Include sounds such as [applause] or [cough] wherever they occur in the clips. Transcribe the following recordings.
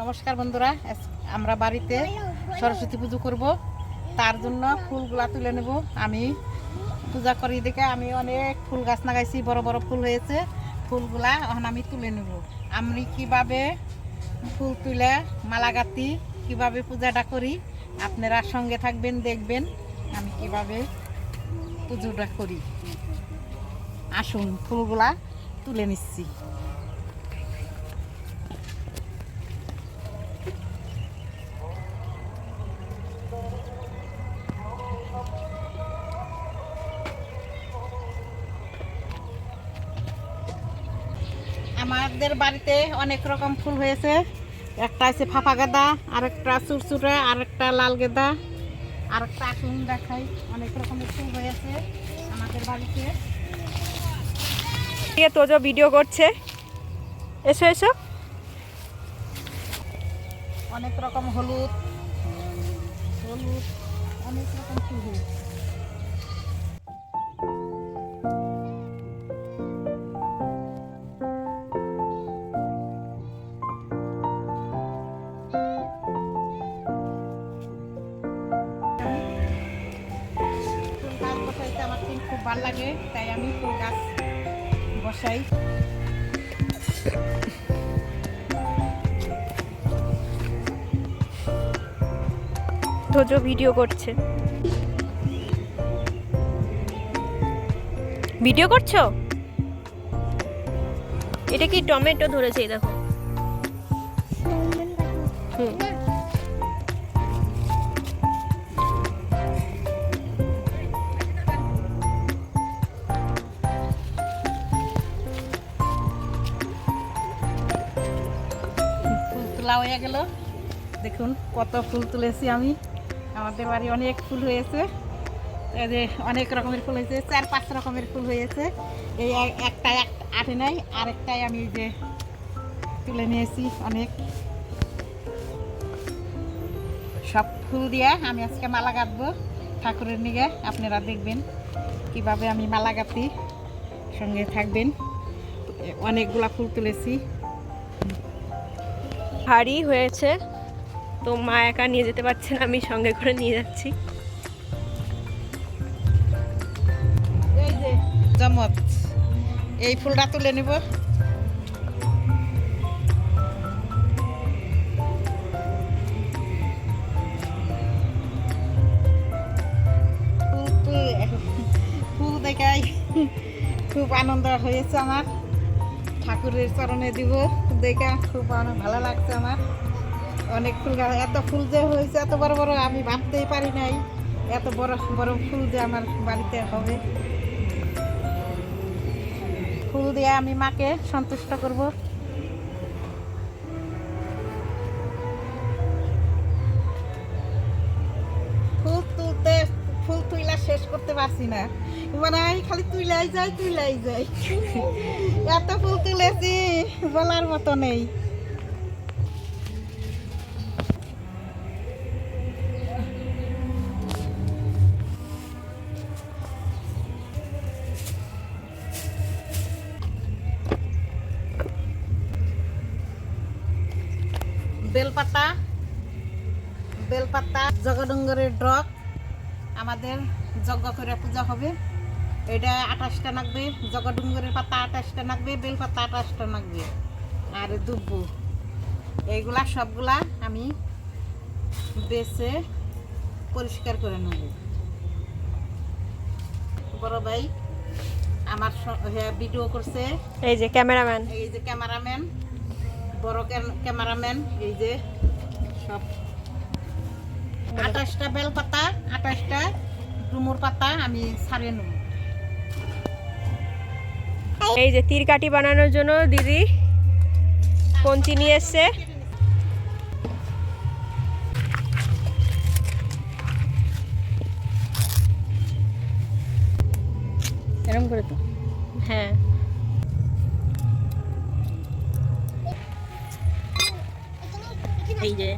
নমস্কার বন্ধুরা আমরা বাড়িতে সরস্বতী পুজো করব। তার জন্য ফুলগুলা তুলে নেব। আমি পূজা করি দেখে আমি অনেক ফুল গাছ লাগাইছি, বড় বড় ফুল হয়েছে। ফুলগুলা এখন আমি তুলে নেব। আমি কীভাবে ফুল তুলে মালা গাঁথি কীভাবে পূজাটা করি, আপনারা সঙ্গে থাকবেন, দেখবেন আমি কীভাবে পুজোটা করি। আসুন, ফুলগুলা তুলে নিচ্ছি। আমাদের বাড়িতে অনেক রকম ফুল হয়েছে। একটা আছে ফাফা গাঁদা আরেকটা চুরচুরে আরেকটা লাল গেঁদা আরেকটা আসুন দেখাই। অনেক রকমের ফুল হয়েছে আমাদের বাড়িতে। দিয়ে তোজো ভিডিও করছে। এসো এসো। অনেক রকম হলুদ হলুদ অনেক রকম ফুল হয়েছে। আমার কিন্তু খুব ভালো লাগে তাই আমি ফুল গাছ বসাই। তোজো ভিডিও করছে। ভিডিও করছ? এটা কি টমেটো ধরেছে দেখো। হুম। হয়ে গেল। দেখুন, কত ফুল তুলেছি আমি। আমাদের বাড়ি অনেক ফুল হয়েছে। এই যে অনেক রকমের ফুল হয়েছে, চার পাঁচ রকমের ফুল হয়েছে। এই একটা এক আটে নাই, আরেকটাই আমি যে তুলে নিয়েছি অনেক। সব ফুল দিয়ে আমি আজকে মালা গাঁথবো ঠাকুরের নিগে। আপনারা দেখবেন কীভাবে আমি মালা গাঁথি, সঙ্গে থাকবেন। অনেকগুলা ফুল তুলেছি। ভারী হয়েছে। তো মা একা নিয়ে যেতে পারছে না, আমি সঙ্গে করে নিয়ে যাচ্ছি। এই ফুলটা তুলে নিব। ফুল দেখাই। খুব আনন্দ হয়েছে আমার। ঠাকুরের চরণে দিব। দেখা খুব অনেক ভালো লাগছে আমার। অনেক ফুল গাছ, এত ফুল যে হয়েছে, এত বড় বড় আমি ভাবতেই পারি নাই। এত বড় বড় ফুল যে আমার বাড়িতে হবে। ফুল দিয়ে আমি মাকে সন্তুষ্ট করব। ফুল তুলতে, ফুল তুইলা শেষ করতে পারছি না। আমি খালি তুইলাই যাই তুইলাই যাই। এত ফুল তুলেছি বলার মতো নেই। বেলপাতা বেলপাতা, জগডঙ্গরের ড্রপ। আমাদের যজ্ঞ করে পূজা হবে। এটা আঠাশটা লাগবে জগডঙ্গরের পাতা আঠাশটা লাগবে বেলপাতা আঠাশটা লাগবে আর দুব্বু। এইগুলা সবগুলা আমি বেছে পরিষ্কার করে নেব। বড় ভাই আমার ভিডিও করছে। এই যে ক্যামেরাম্যান। এই যে ক্যামেরাম্যান বড় ক্যামেরাম্যান এই যে সব। আঠাশটা বেল পাতা আঠাশটা ডুমুর পাতা আমি ছাড়িয়ে নেব। এই যে তীরকাঠি বানানোর জন্য দিদি কঞ্চি নিয়ে এসছে। এরকম করে তো? হ্যাঁ। এই যে।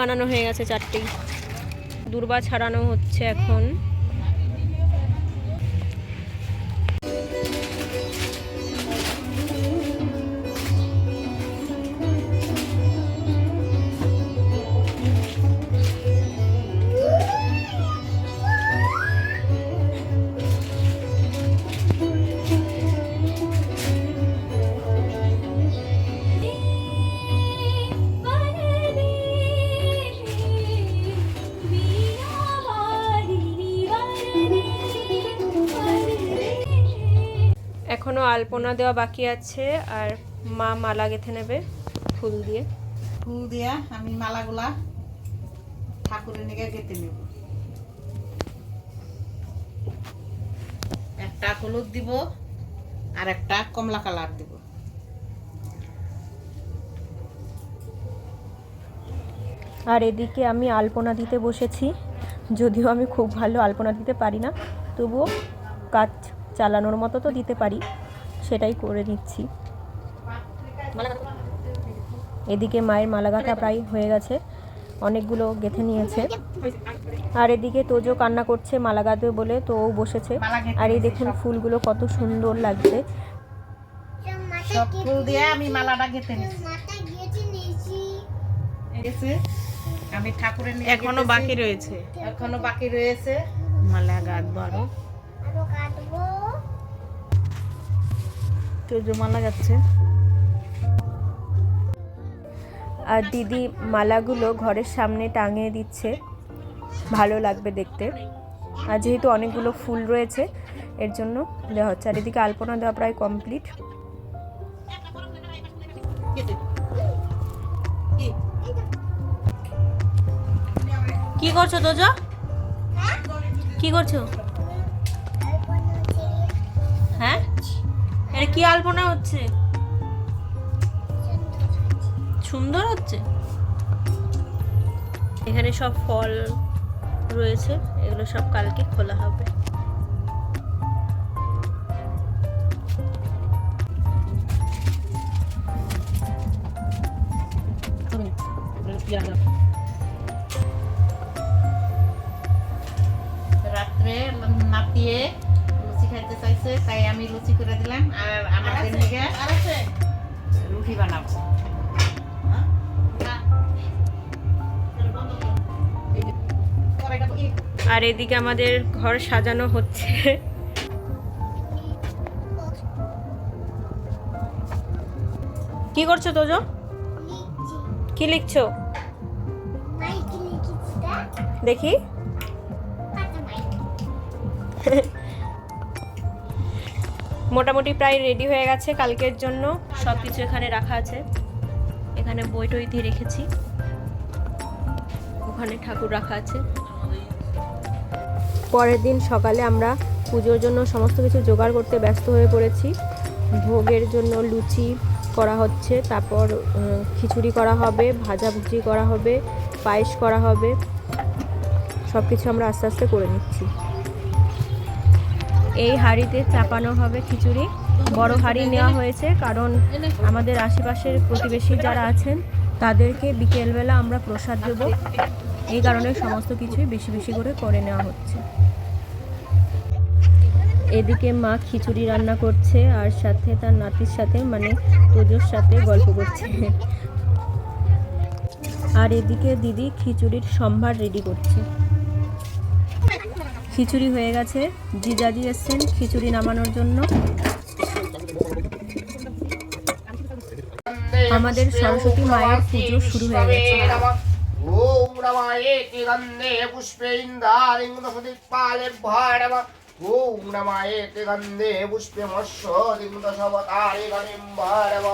বানানো হয়ে গেছে চারটি দূর্বা ছাড়ানো হচ্ছে এখন। আলপনা দেওয়া বাকি আছে আর মা মালা গেঁথে নেবে ফুল দিয়ে। ফুল দিয়া আমি মালাগুলা ঠাকুরের নিকে গেতে নেব। একটা হলুদ দিব আর একটা কমলা কালার দিব। আর এদিকে আমি আলপনা দিতে বসেছি যদিও আমি খুব ভালো আলপনা দিতে পারি না তবুও কাজ চালানোর মতো তো দিতে পারি। সেটাই করে নিচ্ছি। এদিকে মায়ের মালা গাঁথা প্রায় হয়ে গেছে। অনেকগুলো গেঁথে নিয়েছে। আর এদিকে তোজো কান্না করছে মালা গাঁথবে বলে তো ও বসেছে। আর এই দেখুন ফুলগুলো কত সুন্দর লাগছে। সব ফুল দিয়ে আমি মালাটা নিচ্ছি। আমি ঠাকুরের এখনও বাকি রয়েছে। এখনও বাকি রয়েছে। মালা গাঁথবো আরও তো মালা যাচ্ছে আর দিদি মালাগুলো ঘরের সামনে টাঙিয়ে দিচ্ছে। ভালো লাগবে দেখতে। আর যেহেতু অনেকগুলো ফুল রয়েছে এর জন্য দেওয়া হচ্ছে। আর এদিকে আলপনা দেওয়া প্রায় কমপ্লিট? কি করছ তোজো? কি করছ? হ্যাঁ? এটা কি আলপনা হচ্ছে? সুন্দর হচ্ছে? এখানে সব ফল রয়েছে, এগুলো সব কালকে খোলা হবে। রাত্রে লুচি খাইতে চাইছে তাই আমি লুচি করে দিলাম আর আমাদের নিকে রুটি বানাবো। আর এদিকে আমাদের ঘর সাজানো হচ্ছে। কি করছ তোজো? কি লিখছো? দেখি। [laughs] মোটামুটি প্রায় রেডি হয়ে গেছে কালকের জন্য। সব কিছু এখানে রাখা আছে। এখানে বই টই দিয়ে রেখেছি। ওখানে ঠাকুর রাখা আছে। পরের দিন সকালে আমরা পুজোর জন্য সমস্ত কিছু জোগাড় করতে ব্যস্ত হয়ে পড়েছি। ভোগের জন্য লুচি করা হচ্ছে, তারপর খিচুড়ি করা হবে ভাজাভুজি করা হবে, পায়েস করা হবে। সব কিছু আমরা আস্তে আস্তে করে নিচ্ছি। এই হাঁড়িতে চাপানো হবে খিচুড়ি। বড় হাঁড়ি নেওয়া হয়েছে কারণ আমাদের আশেপাশের প্রতিবেশী যারা আছেন, তাদেরকে বিকেলবেলা আমরা প্রসাদ দেবো। এই কারণে সমস্ত কিছুই বেশি বেশি করে করে নেওয়া হচ্ছে। এদিকে মা খিচুড়ি রান্না করছে আর সাথে তার নাতির সাথে মানে তোজোর সাথে গল্প করছে। আর এদিকে দিদি খিচুড়ির সম্ভার রেডি করছে। খিচুড়ি হয়ে গেছে। জিজাজি এসছেন খিচুড়ি নামানোর জন্য। আমাদের সরস্বতী মায়ের পুজো শুরু হয়ে গেছে। ওম পুষ্পে ইন্দারিং দশদিকপালে ভাড়ব ওম নমায়েতি গন্ধে পুষ্পে মৎস্য দিং দশবতারে গণিম ভাড়ব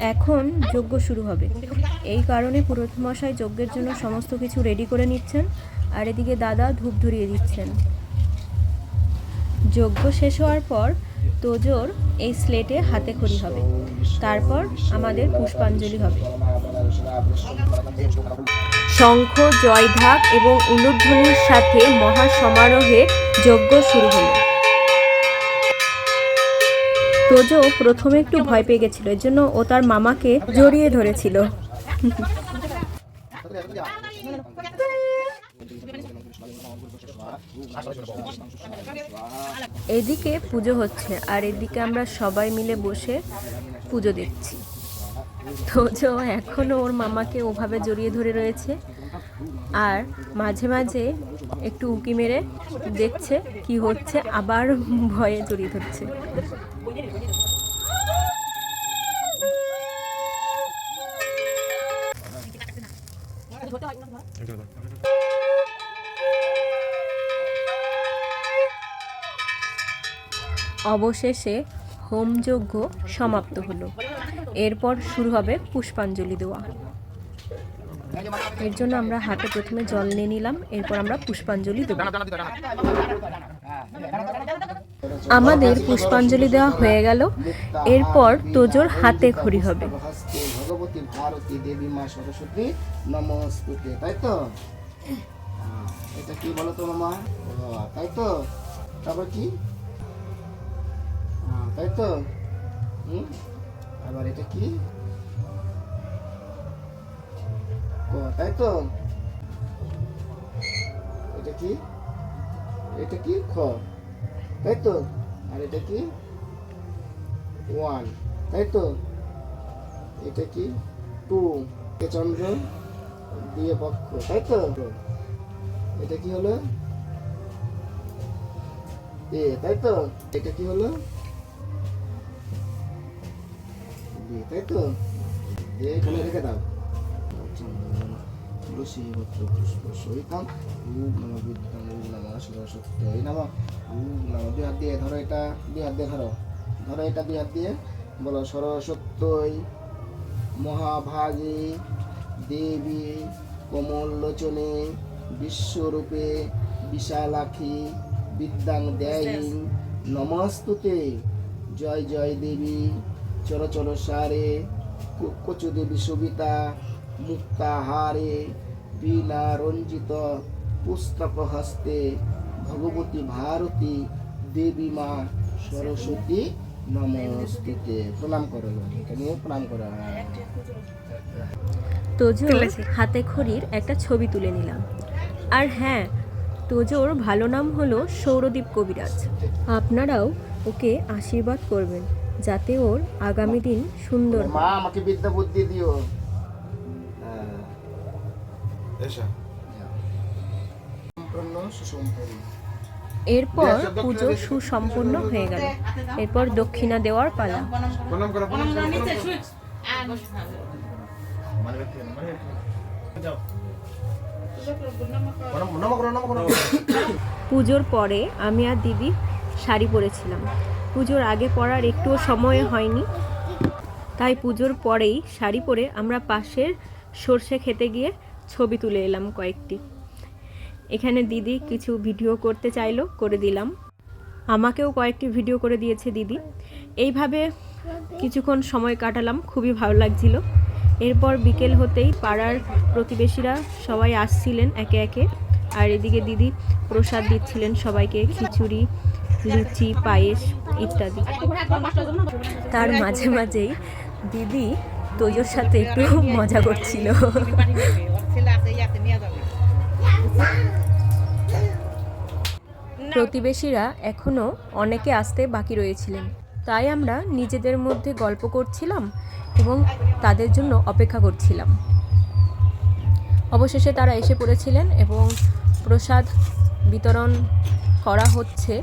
এখন যজ্ঞ শুরু হবে। এই কারণে পুরোহিত মশাই যজ্ঞের জন্য সমস্ত কিছু রেডি করে নিচ্ছেন আর এদিকে দাদা ধূপ ধরিয়ে দিচ্ছেন। যজ্ঞ শেষ হওয়ার পর তোজোর এই স্লেটে হাতে খড়ি হবে। তারপর আমাদের পুষ্পাঞ্জলি হবে। শঙ্খ জয়ঢাক এবং উলুধ্বনির সাথে মহা সমারোহে যজ্ঞ শুরু হলো। তোজো প্রথমে একটু ভয় পেয়ে গেছিল, এর জন্য ও তার মামাকে জড়িয়ে ধরেছিল। এদিকে পুজো হচ্ছে, আর এদিকে আমরা সবাই মিলে বসে পুজো দেখছি। তোজো এখনও ওর মামাকে ওভাবে জড়িয়ে ধরে রয়েছে। আর মাঝে মাঝে একটু উঁকি মেরে দেখছে কি হচ্ছে, আবার ভয়ে জড়িয়ে ধরছে। অবশেষে হোমযজ্ঞ সমাপ্ত হলো। এরপর শুরু হবে পুষ্পাঞ্জলি দেওয়া। এর জন্য আমরা হাতে প্রথমে জল নিয়ে নিলাম, এরপর আমরা পুষ্পাঞ্জলি দেবো। আমাদের পুষ্পাঞ্জলি দেওয়া হয়ে গেল, এরপর তোজোর হাতে খড়ি হবে। ভগবতী ভারতী দেবী মা সরস্বতী নমস্তুতে তাই তো এটা কি বলো তো তাই তো। তারপর কি তাই তো। হুম? আবার এটা কি? তাই তো? এটা কি? এটা কি? খ, তাই তো? আর এটা কি? ওয়ান, তাই তো? এটা কি? টু, কে চন্দ্র? দিয়ে পক্ষ, তাই তো? এটা কি হলো? এ, তাই তো? এটা কি হলো? তাই তো দিয়ে এখানে রেখে দাও পুষ্প সহিতাম নম বিদ্যাম নম এই নম উম নম দুই হাত দিয়ে ধরো এটা দুই হাত দিয়ে ধরো ধরো এটা দুই হাত দিয়ে বলো সরস্বত্যই মহাভাগে দেবী কমল লোচনে বিশ্বরূপে বিশালাক্ষী বিদ্যাং দেয়ী নমস্তুতে জয় জয় দেবী চর চর সারে কু- কচু দেবী সবিতা মুক্তাহারে বীণা রঞ্জিত পুস্তক হস্তে ভগবতী ভারতী দেবী মা সরস্বতী নমস্তুতে। প্রণাম করো এখানে প্রণাম করো। তোজোর হাতে খড়ির একটা ছবি তুলে নিলাম। আর হ্যাঁ তোজোর ভালো নাম হলো সৌরদীপ কবিরাজ। আপনারাও ওকে আশীর্বাদ করবেন। যাতে ওর আগামী দিন সুন্দর। মা আমাকে বিদ্যা বুদ্ধি দিও। হ্যাঁ। এরপর পুজো সুসম্পন্ন হয়ে গেল। এরপর দক্ষিণা দেওয়ার পালা। পুজোর পরে আমি আর দিদি শাড়ি পরেছিলাম। পুজোর আগে পরার একটুও সময় হয়নি। তাই পুজোর পরেই শাড়ি পরে আমরা পাশের সর্ষে খেতে গিয়ে ছবি তুলে এলাম কয়েকটি। এখানে দিদি কিছু ভিডিও করতে চাইলো, করে দিলাম। আমাকেও কয়েকটি ভিডিও করে দিয়েছে দিদি। এইভাবে কিছুক্ষণ সময় কাটালাম, খুবই ভালো লাগছিল। এরপর বিকেল হতেই পাড়ার প্রতিবেশীরা সবাই আসছিলেন একে একে। আর এদিকে দিদি প্রসাদ দিচ্ছিলেন সবাইকে, খিচুড়ি লুচি, পায়েস ইত্যাদি। তার মাঝে মাঝেই দিদি তোজোর সাথে একটু মজা করছিল। প্রতিবেশীরা এখনও অনেকে আসতে বাকি রয়েছিলেন। তাই আমরা নিজেদের মধ্যে গল্প করছিলাম এবং তাদের জন্য অপেক্ষা করছিলাম। অবশেষে তারা এসে পড়েছিলেন এবং প্রসাদ বিতরণ করা হচ্ছে।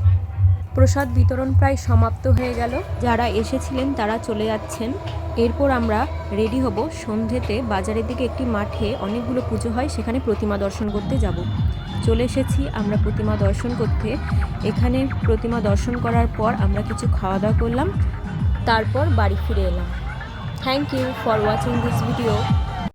প্রসাদ বিতরণ প্রায় সমাপ্ত হয়ে গেল। যারা এসেছিলেন তারা চলে যাচ্ছেন। এরপর আমরা রেডি হব। সন্ধেতে বাজারের দিকে একটি মাঠে অনেকগুলো পুজো হয়, সেখানে প্রতিমা দর্শন করতে যাব। চলে এসেছি আমরা প্রতিমা দর্শন করতে। এখানে প্রতিমা দর্শন করার পর আমরা কিছু খাওয়া দাওয়া করলাম। তারপর বাড়ি ফিরে এলাম। Thank you for watching this video